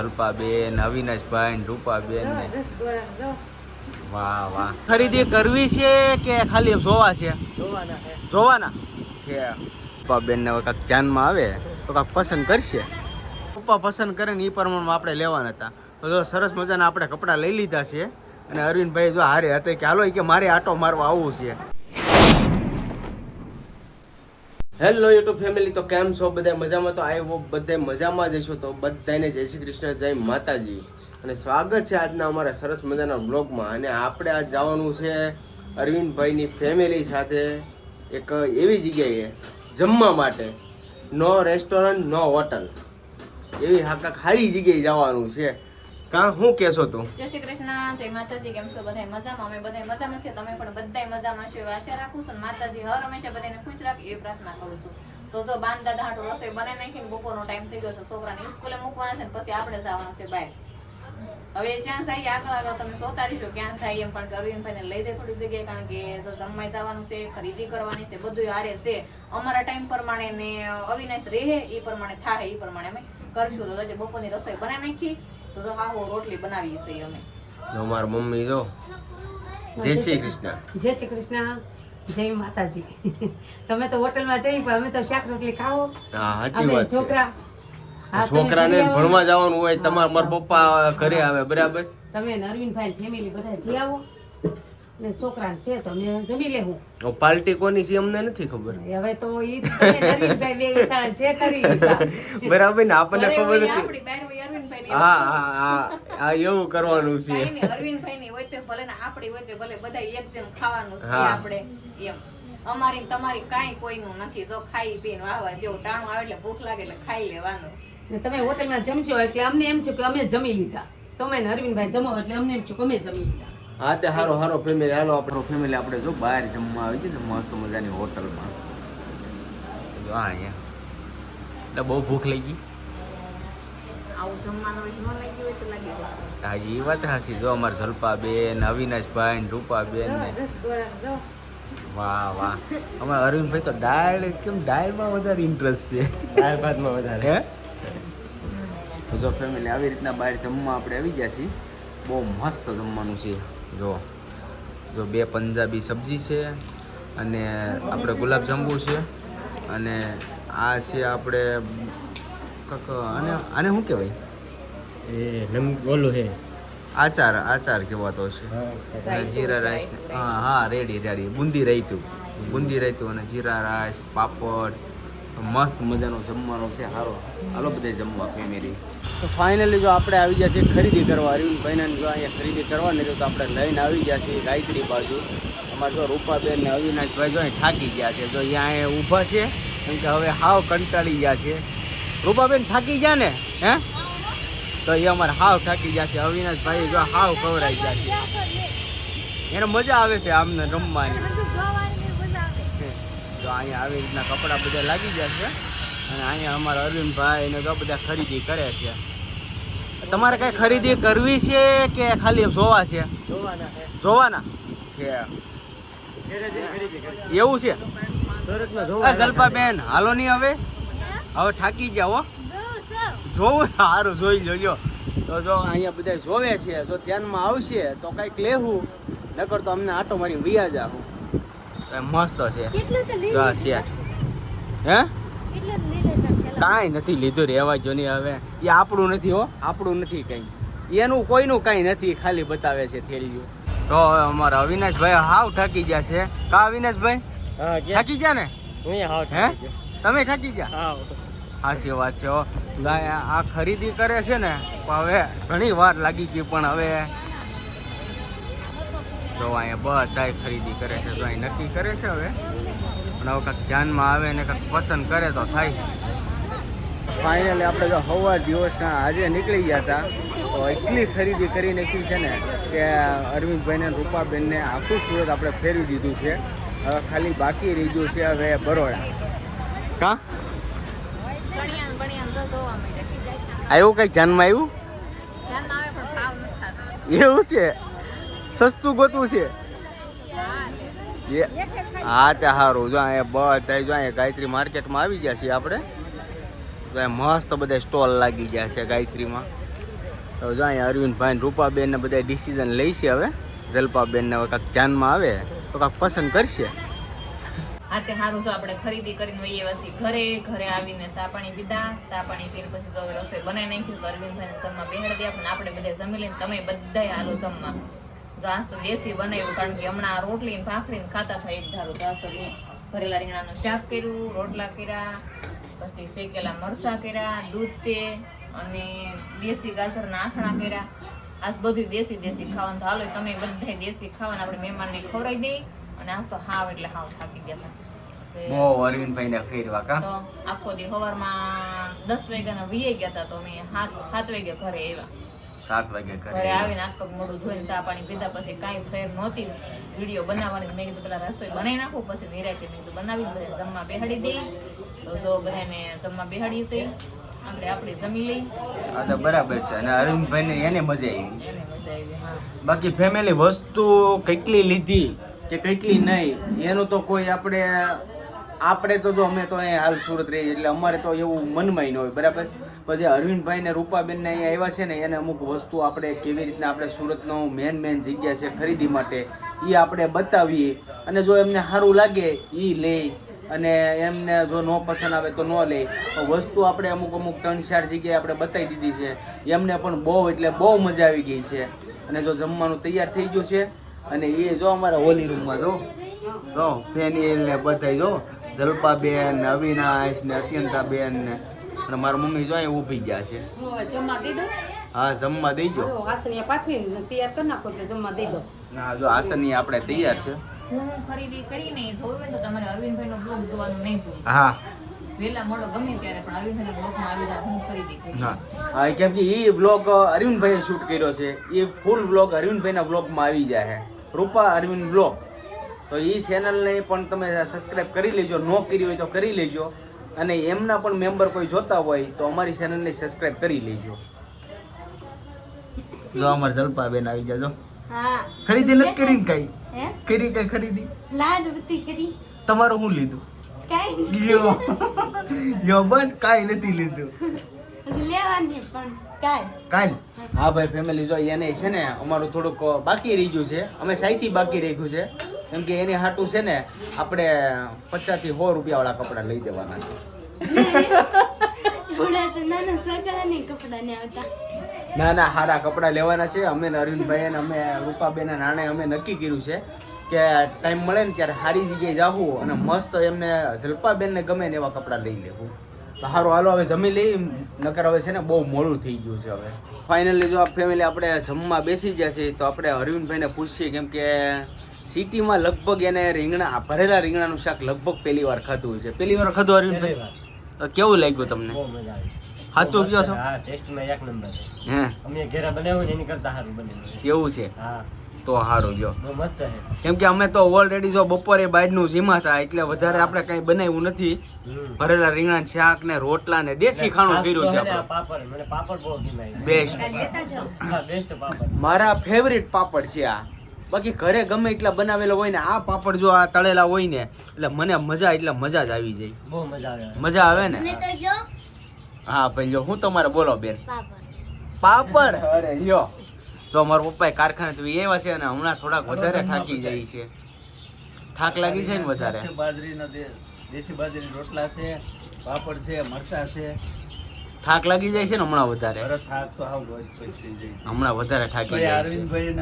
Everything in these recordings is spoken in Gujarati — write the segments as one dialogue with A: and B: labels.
A: અલ્પાબેન અવિનાશભાઈ રૂપાબેન વાહ વાહ. ખરીદી કરવી છે કે ખાલી જોવા છે?
B: જોવાના
A: કે પપ્પાબેન ને કાંક ધ્યાનમાં આવે તો કાંક પસંદ કરશે. પપ્પા પસંદ કરે ને એ પ્રમાણમાં આપણે લેવાના હતા. તો જો સરસ મજાના આપણે કપડાં લઈ લીધા છે. અને અરવિંદભાઈ જો હારે હતા કે હાલો કે મારે આટો મારવા આવવું છે. હેલો યુટ્યુબ ફેમિલી તો કેમ છો? બધા મજામાં? તો આવ્યો બધા મજામાં જ છો તો બધાને જય શ્રી કૃષ્ણ, જય માતાજી. અને સ્વાગત છે આજના અમારા સરસ મજાના બ્લોગમાં અને આપણે આજ જવાનું છે અરવિંદભાઈની ફેમિલી સાથે એક એવી જગ્યાએ જમવા માટે. નો રેસ્ટોરન્ટ નો હોટલ એવી હાકા ખાલી જગ્યાએ જવાનું છે. કાં, હું કહેશો તું?
C: જય શ્રી કૃષ્ણ, જય માતાજી, કેમ છો? બધા મજામાં? અમે બધા મજામાં છે તમે પણ બધા મજામાં છો આશા રાખું છું. માતાજી હર હંમેશા બધાને ખુશ રાખે એ પ્રાર્થના કરું છું. તો જો બાન દાદા હાટો રસોઈ બનાવી નાખીને બપોરનો ટાઈમ થઈ ગયો છે, છોકરાને સ્કૂલે મૂકવાના છે પછી આપણે જવાનું છે બહાર. હવે જ્યાં થાય આગળ આગળ તમે સોતા રહીશો ક્યાં થાય એમ પણ અરવિંદભાઈને લઈ જાય થોડી જગ્યાએ, કારણ કે તો જમવાય જવાનું છે, ખરીદી કરવાની છે બધું હારે છે. અમારા ટાઈમ પ્રમાણે ને અવિનાશ રહે એ પ્રમાણે થાય એ પ્રમાણે અમે કરશું. તો બપોરની રસોઈ બનાવી નાખી તો જો હા રોટલી બનાવી છે અમે.
A: જો માર મમ્મી જો. જય શ્રી કૃષ્ણ.
B: જય શ્રી કૃષ્ણ. જય માતાજી. તમે તો હોટલમાં જઈ પણ અમે તો શાક રોટલી ખાઓ.
A: હા સાચી વાત છે.
B: છોકરા. હા,
A: છોકરાને ભણવા જવાનું હોય તમારા મારા પપ્પા ઘરે આવે બરાબર?
B: તમે નરવિનભાઈ ફેમિલી બધા જઈ આવો. ને છોકરા છે તો મેં જમી લેવું.
A: પાર્ટી કોની છે અમને નથી ખબર.
B: હવે તો ઈ તમે ને અરવિંદભાઈ બે વિચાર જે કરી
A: બરાબર ને આપણને ખબર
C: હોય
A: નથી હા હા હા એવું કરવાનું છે.
C: કાંઈ નહીં, અરવિંદભાઈની હોય તો ભલે ને આપણી હોય તો ભલે બધા એક જેમ ખાવાનું છે. આપણે એમ. અમારી તમારી તમારી કોઈ કોઈનું નથી. જો ખાઈ પીને વાવા જેવું ટાણું આવે એટલે ભૂખ લાગે એટલે ખાઈ લેવાનું.
B: ને તમે હોટેલમાં જમશો એટલે અમને એમ છે કે અમે જમી લીધા. તમે ને અરવિંદભાઈ જમો એટલે અમને એમ છે કે અમે જમી લીધા.
A: હા તે હારો હારો ફેમિલી હાલો આપણો ફેમિલી આપણે જો બહાર જમવા આવી ગઈ ને મસ્ત મજાની હોટલમાં. જો હા અહીંયા. એટલે બહુ ભૂખ લાગી
C: ગઈ. જમવાનું હોય તો ન લાગ્યું હોય તો લાગી જાય.
A: હા એ વાત હાસી જો અમારે જલ્પાબેન અવિનાશભાઈ ને રૂપાબેન ને. વાહ વાહ. અમારે અરવિંદભાઈ તો દાળ કેમ દાળમાં વધારે ઇન્ટરેસ્ટ છે?
D: દાળ ભાતમાં વધારે.
A: હે? જો ફેમિલી આવી રીતના બહાર જમવા આપણે આવી ગયા છીએ. બહુ મસ્ત જમવાનું છે. જો જો બે પંજાબી સબ્જી છે અને આપણે ગુલાબ જાંબુ છે અને આ છે આપણે કક આને આને શું કહેવાય?
D: એ ઓલું છે
A: આચાર આચાર કહેવાતો છે. જીરા રાઈસ હા હા રેડી રેડી. બુંદી રાઈતું બુંદી રાઈતું અને જીરા રાઈસ પાપડ. મસ્ત મજાનું જમવાનું છે સારો હાલો બધે જમવા ફેમિલી તો ફાઇનલી જો આપણે આવી ગયા છીએ ખરીદી કરવા અરવિંદભાઈને જો અહીંયા ખરીદી કરવાની તો આપણે લઈને આવી ગયા છીએ ગાયત્રી બાજુ. અમારે જો રૂપાબેન ને અવિનાશભાઈ જો થાકી ગયા છે જો અહીંયા અહીંયા ઊભા છે કેમ કે હવે હાવ કંટાળી ગયા છે. રૂપાબેન થાકી ગયા ને? હે? તો એ અમારે હાવ થાકી ગયા છે. અવિનાશભાઈ જો હાવ કવરાઈ ગયા છે. એને મજા આવે છે આમને રમવાની. તો અહીંયા આવી રીતના કપડાં બધા લાગી ગયા છે. અને અહીંયા અમારા અરવિંદભાઈ ને તો બધા ખરીદી કરે છે. તમારે કઈ ખરીદી કરવી છે કે ખાલી જોવા છે?
D: જોવાના
A: જોવાના? કે એવું છે? જલ્પાબેન હાલો નહીં હવે? હવે થાકી ગયા હો. જોવું સારું જોઈ જોજો. તો જો અહીંયા બધા જોવે છે જો ધ્યાનમાં આવશે તો કંઈક લેવું. નકર તો અમને આટો મારી વિયા જાવું મસ્ત છે. હે? કાંઈ નથી લીધું રહેવા જો નહીં હવે. એ આપણું નથી હો આપણું નથી કંઈ. એનું કોઈનું કાંઈ નથી ખાલી બતાવે છે થેલીઓ. તો હવે અમારા અવિનાશભાઈ હાવ ઠકી ગયા છે. કા અવિનાશભાઈ? ઠકી ગયા ને?
D: હું?
A: તમે ઠકી ગયા? સાચી વાત છે આ ખરીદી કરે છે ને હવે ઘણી વાર લાગી ગઈ પણ હવે જો અહીંયા બધાય ખરીદી કરે છે તો અહીં નક્કી કરે છે હવે. પણ હવે કાંઈક ધ્યાનમાં આવે ને કાંઈક પસંદ કરે તો થાય. ફાઇનલી આપણે જો હવા દિવસના આજે નીકળી ગયા હતા તો એટલી ખરીદી કરી નાખી છે ને કે અરવિંદભાઈને રૂપાબેનને આખું સુરત આપણે ફેરવી દીધું છે. હવે ખાલી બાકી રહી ગયું છે હવે બરોડા. કા?
C: તો
A: આવ્યું કંઈક ધ્યાનમાં આવ્યું?
C: ધ્યાન આવે પણ ભાવ નથી થતો.
A: એવું છે? સસ્તું ગોતવું છે? હા. તે સારું જો અહીંયા બધા જો અહીંયા ગાયત્રી માર્કેટમાં આવી ગયા છીએ આપણે. મસ્ત બધા સ્ટોલ લાગી ગયા છે ગાયત્રીમાં. તો જો અહીંયા અરવિંદભાઈ રૂપાબેન ને બધા ડિસિઝન લઈ છે હવે. જલપાબેન ને કાંઈક ધ્યાનમાં આવે, તો કાંક પસંદ કરશે.
C: આ સારું તો આપણે ખરીદી કરીને વહીએ પછી ઘરે ઘરે આવીને સાપણી પીધા. સાપણી પાણી પીને પછી તો રસોઈ બનાવી નાખ્યું તો અરવિંદભાઈ જમવા દે આપણે આપણે બધા જમી લઈને તમે બધા હાલો જમવા જો આજ તો દેશી બનાવ્યું, કારણ કે હમણાં રોટલી ને ભાખરી ને ખાતા થાય એક ધારું આજ તો રી- ભરેલા રીંગણાનું શાક કર્યું રોટલા કર્યા પછી શેકેલા મરચાં કર્યા દૂધ છે અને દેશી ગાજરના આથણા કર્યા. આજ બધું દેશી દેશી ખાવાનું. હાલો તમે બધા દેશી ખાવાનું. આપણે મહેમાનને ખવડાવી દઈ અને આજ તો હાવ એટલે હાવ થાકી ગયા હતા.
A: બહુ અરવિંદભાઈ ને ફેરવા કા?
C: આખો દી સવારમાં દસ વાગ્યાના વીએ ગયા હતા તો અમે સાત સાત વાગે ઘરે આવ્યા.
A: સાત વાગે
C: ઘરે આવીને આખો મોઢું ધોઈને ચા પાણી પીધા પછી કાંઈ ફેર નહોતી. વીડિયો બનાવવાની મેં કીધું પેલા રસોઈ બનાવી નાખું પછી નિરાતે મેં કીધું બનાવી બધા જમવા બેહાડી દઈ તો જો બધાને જમવા બેહાડી છે આપણે આપણે જમી લઈ.
A: હા તો બરાબર છે અને અરવિંદભાઈ ને એને મજા આવી બાકી ફેમિલી વસ્તુ કેટલી લીધી કે કેટલી નહીં એનું તો કોઈ આપણે આપણે તો જો અમે તો અહીંયા હાલ સુરત રહીએ એટલે અમારે તો એવું મનમાં ન હોય બરાબર? પછી અરવિંદભાઈ ને રૂપાબેન ને અહીંયા આવ્યા છે ને એને અમુક વસ્તુ આપણે કેવી રીતના આપણે સુરતનો મેન મેન જગ્યા છે ખરીદી માટે એ આપણે બતાવીએ. અને જો એમને સારું લાગે એ લે. અને એમને જો ન પસંદ આવે તો ન લે. વસ્તુ આપણે અમુક અમુક ત્રણ ચાર જગ્યાએ આપણે બતાવી દીધી છે. એમને પણ બહુ એટલે બહુ મજા આવી ગઈ છે. અને જો જમવાનું તૈયાર થઈ ગયું છે, અને એ જો અમારા હોલી રૂમમાં જો. જો ફેનિલ ને બધા જો. જલપાબેન, અવિનાશ ને અત્યંતાબેન ને અને મારા મમ્મી જો અહીં ઊભી ગયા છે.
B: જમવા દઈ દો.
A: હા જમવા દઈ ગયો
B: જો હાસણીયા પાથરીને તૈયાર કરી નાખો એટલે જમવા દઈ દો.
A: હા જો આસનની આપણે તૈયાર છે.
C: હું ખરીદી કરીને જોયું હોય તો તમારે અરવિંદભાઈનો બ્લોગ જોવાનું નહીં ભૂલ.
A: હા.
C: વહેલા મોડો ગમે ત્યારે પણ અરવિંદભાઈના બ્લોગમાં આવી જાય હું ખરીદી
A: હા હા કેમ કે એ વ્લોગ અરવિંદભાઈએ શૂટ કર્યો છે. એ ફૂલ વ્લોગ અરવિંદભાઈના વ્લોગમાં આવી જાય છે. રૂપા અરવિંદ વ્લોગ તો એ ચેનલને પણ તમે સબસ્ક્રાઈબ કરી લેજો. ન કરી હોય તો કરી લેજો. અને એમના પણ મેમ્બર કોઈ જોતા હોય તો અમારી ચેનલને સબસ્ક્રાઇબ કરી લેજો. જો અમાર જલપાબેન આવી જાજો
E: હા.
A: ખરીદી નથી કરીને કઈ? કરી કઈ ખરીદી?
E: લાડ વૃત્તિ કરી.
A: તમારું શું લીધું?
E: કઈ
A: યો. યો બસ કાંઈ નથી લીધું.
E: લેવાની પણ કાઈ.
A: કાલ હા ભાઈ ફેમિલી જો એને છે ને અમારું થોડુંક બાકી રહી ગયું છે. અમે સાઈથી બાકી રાખ્યું છે. કેમ કે એની હાટું છે ને આપણે પચાસથી સો રૂપિયા વાળા કપડા લઈ દેવાના છે.
E: ને
A: ના સારા કપડા લેવાના છે. અમે અરવિંદભાઈ અમે રૂપાબેન નાણે અમે નક્કી કર્યું છે કે ટાઈમ મળે ને ત્યારે સારી જગ્યાએ જાવું અને મસ્ત એમને જલપાબેન ને ગમે ને એવા કપડા લઈ લેવું. તો સારું હાલો હવે જમી લઈ. નકર હવે છે ને બહુ મોડું થઈ ગયું છે હવે. ફાઇનલી જો આ ફેમિલી આપણે જમવા બેસી ગયા છે તો આપણે અરવિંદભાઈને પૂછીએ કેમ કે સિટીમાં લગભગ એને રીંગણા ભરેલા રીંગણાનું શાક લગભગ પહેલી વાર ખાધું હોય છે. પહેલી વાર ખાધું અરવિંદભાઈ કેવું લાગ્યું તમને? સાચો કયો છો?
D: હા ટેસ્ટમાં એક નંબર છે.
A: હે?
D: અમે ઘેરા બનાવ્યું ને એની કરતા સારું બન્યું
A: એવું છે?
D: હા.
A: તો સારું
D: છે.
A: કેમ કે અમે તો ઓલરેડી જો બપોરે બાજનું જીમા હતા એટલે વધારે આપણે કઈ બનાવ્યું નથી. ભરેલા રીંગણા શાક ને રોટલા ને દેશી ખાણું કર્યું છે આપણે. બેસ્ટ. મારા ફેવરિટ પાપડ છે આ. બાકી ઘરે ગમે એટલા બનાવેલા હોય ને આ પાપડ જો આ તળેલા હોય ને એટલે મને મજા એટલે મજા જ આવી જાય.
D: બહુ મજા આવે.
A: મજા આવે ને?
E: ને તો જો.
A: હા ભાઈ જો હું તમારે બોલો બેન.
E: પાપડ.
A: પાપડ? અરે યો તો મારા પપ્પાએ કારખાને તો એવા છે અને હમણાં થોડાક વધારે થાકી જાય છે. થાક લાગી છે ને વધારે.
F: બાજરીનો દેશી બાજરી રોટલા છે પાપડ છે મરચા છે.
A: થાક લાગી જાય છે ને હમણાં વધારે? હમણાં વધારે થાકી જાય
F: અરવિંદભાઈ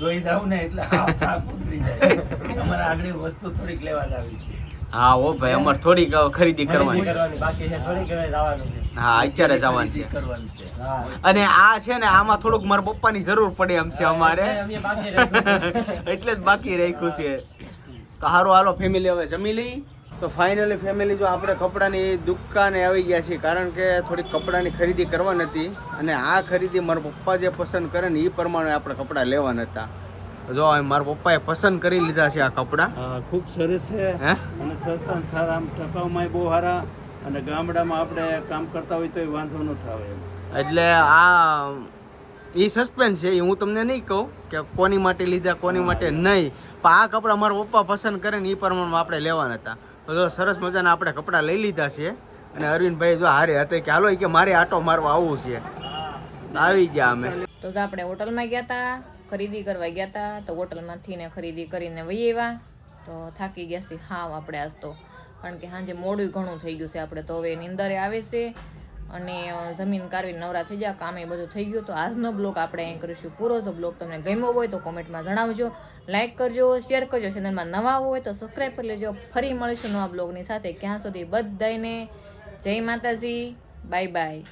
F: જોઈ જાવ ને એટલે થાક ઉતરી જાય. અમારે આગળ વસ્તુ થોડીક લેવા આવી છે.
A: હા ઓ ભાઈ અમારે થોડીક ખરીદી કરવાની.
D: બાકી છે
A: હા અત્યારે જવાનું છે. અને આ છે ને આમાં થોડુંક મારા પપ્પાની જરૂર પડે એમ છે અમારે. એટલે જ બાકી રાખ્યું છે. તો હારો હાલો ફેમિલી હવે જમી લઈ. તો ફાઇનલી ફેમિલી જો આપણે કપડાની દુકાને આવી ગયા છીએ કારણ કે થોડીક કપડાની ખરીદી કરવાની હતી અને આ ખરીદી મારા પપ્પા જે પસંદ કરે ને એ પ્રમાણે આપણે કપડાં લેવાના હતા જો મારા પપ્પાએ પસંદ કરી લીધા છે આ કપડાં.
F: ખૂબ સરસ છે. અને સસ્તા સારા ટકાઉમાં બહુ સારા. અને ગામડામાં આપણે કામ કરતા હોય તો વાંધો ન થાય
A: એટલે આ એ સસ્પેન્સ છે એ હું તમને નહીં કહું કે કોની માટે લીધા કોની માટે નહીં. પણ આ કપડાં મારા પપ્પા પસંદ કરે ને એ પ્રમાણમાં આપણે લેવાના હતા તો સરસ મજાના આપણે કપડાં લઈ લીધા છે. અને અરવિંદભાઈ જો હારે હતા, કે હાલો કે મારે આટો મારવા આવવું છે. આવી ગયા અમે.
C: તો આપણે હોટલમાં ગયા હતા ખરીદી કરવા ગયા હતા તો હોટલમાંથી ને ખરીદી કરીને વહી આવ્યા. તો થાકી ગયા છે હાવ આપણે આજ તો. કારણ કે સાંજે મોડું ઘણું થઈ ગયું છે આપણે તો હવે નિંદરે આવે છે. અને જમીન કારવી નવરા થઈ ગયા એ બધું થઈ ગયું. તો આજનો બ્લોગ આપણે અહીં કરીશું. પૂરો જો બ્લોગ તમને ગમ્યો હોય તો કોમેન્ટમાં જણાવજો. લાઇક કરજો, શેર કરજો. ચેનલમાં નવા હોય તો સબસ્ક્રાઈબ કરી લેજો. ફરી મળીશું નવા બ્લોગની સાથે. ક્યાં સુધી બધાને જય માતાજી. Bye bye.